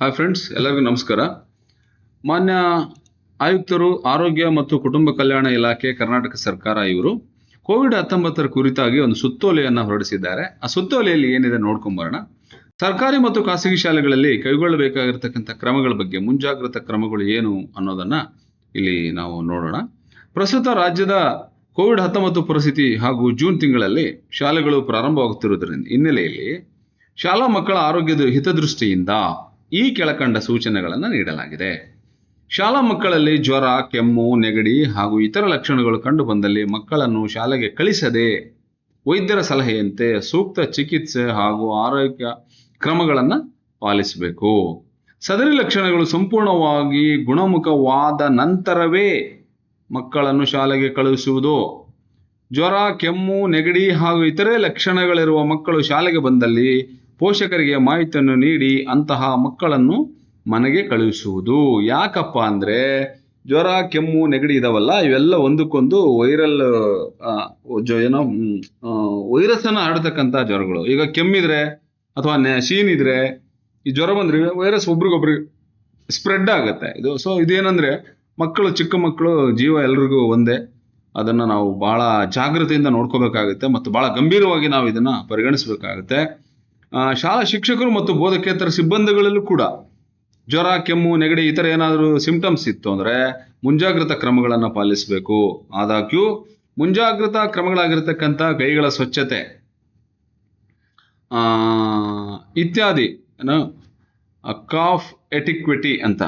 Hi friends ಎಲ್ಲರಿಗೂ ನಮಸ್ಕಾರ. ಮಾನ್ಯ ಆಯುಕ್ತರು, ಆರೋಗ್ಯ ಮತ್ತು ಕುಟುಂಬ ಕಲ್ಯಾಣ ಇಲಾಖೆ, ಕರ್ನಾಟಕ ಸರ್ಕಾರ ಇವರು ಕೋವಿಡ್ ಹತ್ತೊಂಬತ್ತರ ಕುರಿತಾಗಿ ಒಂದು ಸುತ್ತೋಲೆಯನ್ನು ಹೊರಡಿಸಿದ್ದಾರೆ. ಆ ಸುತ್ತೋಲೆಯಲ್ಲಿ ಏನಿದೆ ನೋಡ್ಕೊಂಬರೋಣ ಸರ್ಕಾರಿ ಮತ್ತು ಖಾಸಗಿ ಶಾಲೆಗಳಲ್ಲಿ ಕೈಗೊಳ್ಳಬೇಕಾಗಿರ್ತಕ್ಕಂಥ ಕ್ರಮಗಳ ಬಗ್ಗೆ, ಮುಂಜಾಗ್ರತಾ ಕ್ರಮಗಳು ಏನು ಅನ್ನೋದನ್ನ ಇಲ್ಲಿ ನಾವು ನೋಡೋಣ. ಪ್ರಸ್ತುತ ರಾಜ್ಯದ ಕೋವಿಡ್ ಹತ್ತೊಂಬತ್ತು ಪರಿಸ್ಥಿತಿ ಹಾಗೂ ಜೂನ್ ತಿಂಗಳಲ್ಲಿ ಶಾಲೆಗಳು ಪ್ರಾರಂಭವಾಗುತ್ತಿರುವುದರಿಂದ ಹಿನ್ನೆಲೆಯಲ್ಲಿ ಶಾಲಾ ಮಕ್ಕಳ ಆರೋಗ್ಯದ ಹಿತದೃಷ್ಟಿಯಿಂದ ಈ ಕೆಳಕಂಡ ಸೂಚನೆಗಳನ್ನು ನೀಡಲಾಗಿದೆ. ಶಾಲಾ ಮಕ್ಕಳಲ್ಲಿ ಜ್ವರ, ಕೆಮ್ಮು, ನೆಗಡಿ ಹಾಗೂ ಇತರ ಲಕ್ಷಣಗಳು ಕಂಡುಬಂದಲ್ಲಿ ಮಕ್ಕಳನ್ನು ಶಾಲೆಗೆ ಕಳಿಸದೆ ವೈದ್ಯರ ಸಲಹೆಯಂತೆ ಸೂಕ್ತ ಚಿಕಿತ್ಸೆ ಹಾಗೂ ಆರೋಗ್ಯ ಕ್ರಮಗಳನ್ನು ಪಾಲಿಸಬೇಕು. ಸದರಿ ಲಕ್ಷಣಗಳು ಸಂಪೂರ್ಣವಾಗಿ ಗುಣಮುಖವಾದ ನಂತರವೇ ಮಕ್ಕಳನ್ನು ಶಾಲೆಗೆ ಕಳುಹಿಸುವುದು. ಜ್ವರ, ಕೆಮ್ಮು, ನೆಗಡಿ ಹಾಗೂ ಇತರೆ ಲಕ್ಷಣಗಳಿರುವ ಮಕ್ಕಳು ಶಾಲೆಗೆ ಬಂದಲ್ಲಿ ಪೋಷಕರಿಗೆ ಮಾಹಿತಿಯನ್ನು ನೀಡಿ ಅಂತಹ ಮಕ್ಕಳನ್ನು ಮನೆಗೆ ಕಳುಹಿಸುವುದು. ಯಾಕಪ್ಪ ಅಂದ್ರೆ ಜ್ವರ, ಕೆಮ್ಮು, ನೆಗಡಿ ಇದಾವಲ್ಲ, ಇವೆಲ್ಲ ಒಂದಕ್ಕೊಂದು ವೈರಲ್ ಏನೋ ವೈರಸ್ ಅನ್ನ ಹರಡ್ತಕ್ಕಂಥ ಜ್ವರಗಳು. ಈಗ ಕೆಮ್ಮಿದ್ರೆ ಅಥವಾ ನೆ- ಶೀನ್ ಇದ್ರೆ ಈ ಜ್ವರ ಬಂದ್ರೆ ವೈರಸ್ ಒಬ್ರಿಗೊಬ್ರಿಗೆ ಸ್ಪ್ರೆಡ್ ಆಗುತ್ತೆ. ಇದು, ಸೊ ಇದೇನಂದ್ರೆ ಮಕ್ಕಳು, ಚಿಕ್ಕ ಮಕ್ಕಳು, ಜೀವ ಎಲ್ರಿಗೂ ಒಂದೇ. ಅದನ್ನ ನಾವು ಬಹಳ ಜಾಗೃತಿಯಿಂದ ನೋಡ್ಕೋಬೇಕಾಗುತ್ತೆ ಮತ್ತು ಬಹಳ ಗಂಭೀರವಾಗಿ ನಾವು ಇದನ್ನ ಪರಿಗಣಿಸಬೇಕಾಗುತ್ತೆ. ಶಾಲಾ ಶಿಕ್ಷಕರು ಮತ್ತು ಬೋಧಕೇತರ ಸಿಬ್ಬಂದಿಗಳಲ್ಲೂ ಕೂಡ ಜ್ವರ, ಕೆಮ್ಮು, ನೆಗಡಿ ಥರ ಏನಾದರೂ ಸಿಂಪ್ಟಮ್ಸ್ ಇತ್ತು ಅಂದ್ರೆ ಮುಂಜಾಗ್ರತಾ ಕ್ರಮಗಳನ್ನು ಪಾಲಿಸಬೇಕು. ಆದಾಗ್ಯೂ ಮುಂಜಾಗ್ರತಾ ಕ್ರಮಗಳಾಗಿರ್ತಕ್ಕಂಥ ಕೈಗಳ ಸ್ವಚ್ಛತೆ ಇತ್ಯಾದಿ ಕಾಫ್ ಎಟಿಕ್ವಿಟಿ ಅಂತ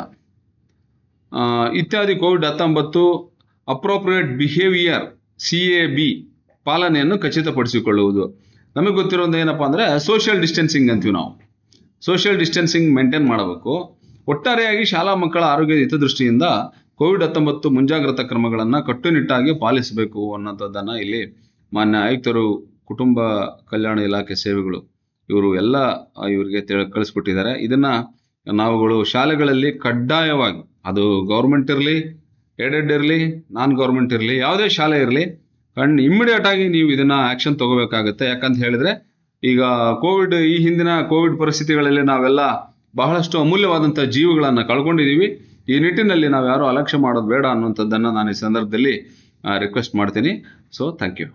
ಇತ್ಯಾದಿ ಕೋವಿಡ್ ಹತ್ತೊಂಬತ್ತು appropriate behaviour C A B ಪಾಲನೆಯನ್ನು ಖಚಿತಪಡಿಸಿಕೊಳ್ಳುವುದು. ನಮಗೆ ಗೊತ್ತಿರೋದು ಏನಪ್ಪಾ ಅಂದರೆ ಸೋಷಿಯಲ್ ಡಿಸ್ಟೆನ್ಸಿಂಗ್ ಅಂತೀವಿ ನಾವು. ಸೋಷಿಯಲ್ ಡಿಸ್ಟೆನ್ಸಿಂಗ್ ಮೇಂಟೈನ್ ಮಾಡಬೇಕು. ಒಟ್ಟಾರೆಯಾಗಿ ಶಾಲಾ ಮಕ್ಕಳ ಆರೋಗ್ಯದ ಹಿತದೃಷ್ಟಿಯಿಂದ ಕೋವಿಡ್ ಹತ್ತೊಂಬತ್ತು ಮುಂಜಾಗ್ರತಾ ಕ್ರಮಗಳನ್ನು ಕಟ್ಟುನಿಟ್ಟಾಗಿ ಪಾಲಿಸಬೇಕು ಅನ್ನೋಂಥದ್ದನ್ನು ಇಲ್ಲಿ ಮಾನ್ಯ ಆಯುಕ್ತರು, ಕುಟುಂಬ ಕಲ್ಯಾಣ ಇಲಾಖೆ ಸೇವೆಗಳು ಇವರು ಎಲ್ಲ ಇವರಿಗೆ ತಿಳ ಕಳಿಸ್ಕೊಟ್ಟಿದ್ದಾರೆ ಇದನ್ನು ನಾವುಗಳು ಶಾಲೆಗಳಲ್ಲಿ ಕಡ್ಡಾಯವಾಗಿ, ಅದು ಗೌರ್ಮೆಂಟ್ ಇರಲಿ ಏಡೆಡ್ ಇರಲಿ ನಾನ್ ಗೌರ್ಮೆಂಟ್ ಇರಲಿ, ಯಾವುದೇ ಶಾಲೆ ಇರಲಿ ಕಣ್ ಇಮ್ಮಿಡಿಯೇಟ್ ಆಗಿ ನೀವು ಇದನ್ನ ಆಕ್ಷನ್ ತಗೋಬೇಕಾಗುತ್ತೆ. ಯಾಕಂತ ಹೇಳಿದ್ರೆ, ಈಗ ಕೋವಿಡ್ ಈ ಹಿಂದಿನ ಕೋವಿಡ್ ಪರಿಸ್ಥಿತಿಗಳಲ್ಲಿ ನಾವೆಲ್ಲ ಬಹಳಷ್ಟು ಅಮೂಲ್ಯವಾದಂಥ ಜೀವಗಳನ್ನು ಕಳ್ಕೊಂಡಿದ್ದೀವಿ ಈ ನಿಟ್ಟಿನಲ್ಲಿ ನಾವು ಯಾರು ಅಲಕ್ಷ್ಯ ಮಾಡೋದು ಬೇಡ ಅನ್ನುವಂಥದ್ದನ್ನು ನಾನು ಈ ಸಂದರ್ಭದಲ್ಲಿ ರಿಕ್ವೆಸ್ಟ್ ಮಾಡ್ತೀನಿ. So thank you